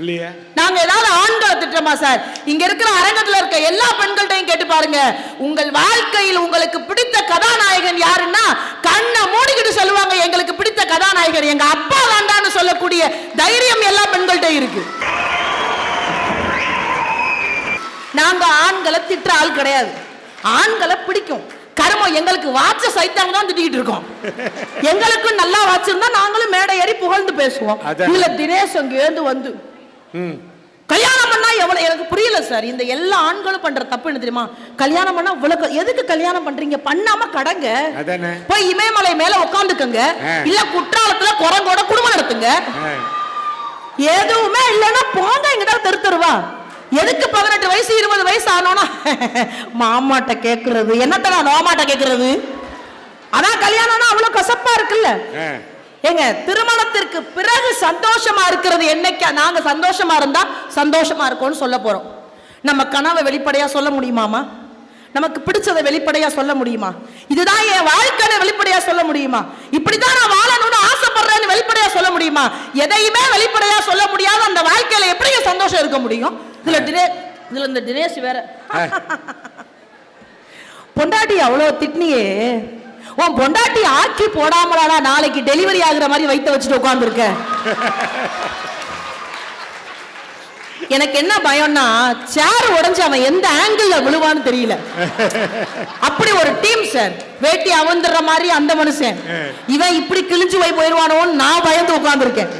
இல்லையே? நாங்க ஏதாவது ஆண்களை திட்டமா சார்? இங்க இருக்கிற அரங்கத்துல இருக்க எல்லா பெண்கள்ட்டையும் கேட்டு பாருங்க. உங்கள் வாழ்க்கையில் உங்களுக்கு பிடித்த கதாநாயகன் யாருன்னா கண்ணை மூடிக்கிட்டு சொல்லுவாங்க எங்களுக்கு பிடித்த கதாநாயகன். எங்க அப்பா தாண்டான்னு சொல்லக்கூடிய தைரியம் எல்லா பெண்கள்ட்ட இருக்கு. நாங்க ஆண்களை திட்டுற ஆள் கிடையாது. ஆண்களை பிடிக்கும். கருமம் எங்களுக்கு வாட்ச சைத்தாங்க தான் திட்டிக்கிட்டு இருக்கோம். எங்களுக்கும் நல்லா வாட்சிருந்தா நாங்களும் மேடை ஏறி புகழ்ந்து பேசுவோம். இல்ல தினேஷ் அங்கேருந்து வந்து ம் கல்யாணம் பண்ணா எவ்வளவு எனக்கு புரியல சார் இந்த எல்லா ஆண்களும் பண்ற தப்பு என்ன தெரியுமா? கல்யாணம் பண்ணா இவ்வளவு எதுக்கு கல்யாணம் பண்றீங்க? பண்ணாம கடங்க. போய் இமயமலை மேல உட்காந்துக்கங்க. இல்ல குற்றாலத்துல குரங்கோட குடும்பம் நடத்துங்க. எதுவுமே இல்லைன்னா போங்க எங்கிட்ட தெரு தெருவா. எதுக்கு பதினெட்டு வயசு இருபது வயசு ஆனோன்னா? மாமாட்ட கேக்குறது. என்னத்த நான் மாமாட்ட கேக்குறது? அதான் கல்யாணம்னா அவ்வளவு கசப்பா இருக்குல்ல. ஏங்க திருமணத்திற்கு பிறகு சந்தோஷமா இருக்கிறது என்னைக்கா? நாங்க சந்தோஷமா இருந்தா சந்தோஷமா இருக்கோம்னு சொல்ல போறோம். நம்ம கனவை வெளிப்படையா சொல்ல முடியுமாமா? நமக்கு பிடிச்சதை வெளிப்படையா சொல்ல முடியுமா? இதுதான் என் வாழ்க்கையை வெளிப்படையா சொல்ல முடியுமா? இப்படிதான் நான் வாழணும்னு ஆசைப்படுறேன்னு வெளிப்படையா சொல்ல முடியுமா? எதையுமே வெளிப்படையா சொல்ல முடியாத அந்த வாழ்க்கையில எப்படி சந்தோஷம் இருக்க முடியும்? இதுல தினே இதுல இந்த தினேஷ் வேற. பொண்டாட்டி அவ்வளோ திட்னியே. உன் பொண்டாட்டி ஆக்கி போடாமலாடா நாளைக்கு டெலிவரி ஆகுற மாதிரி வைத்த வச்சுட்டு உட்காந்துருக்க எனக்கு என்ன பயம்னா சேர் உடைஞ்சு அவன் எந்த ஆங்கிள் விழுவான்னு தெரியல. அப்படி ஒரு டீம் சார் வேட்டி அவந்துடுற மாதிரி அந்த மனுஷன். இவன் இப்படி கிழிஞ்சு போய் போயிருவானோன்னு நான் பயந்து உட்கார்ந்திருக்கேன்.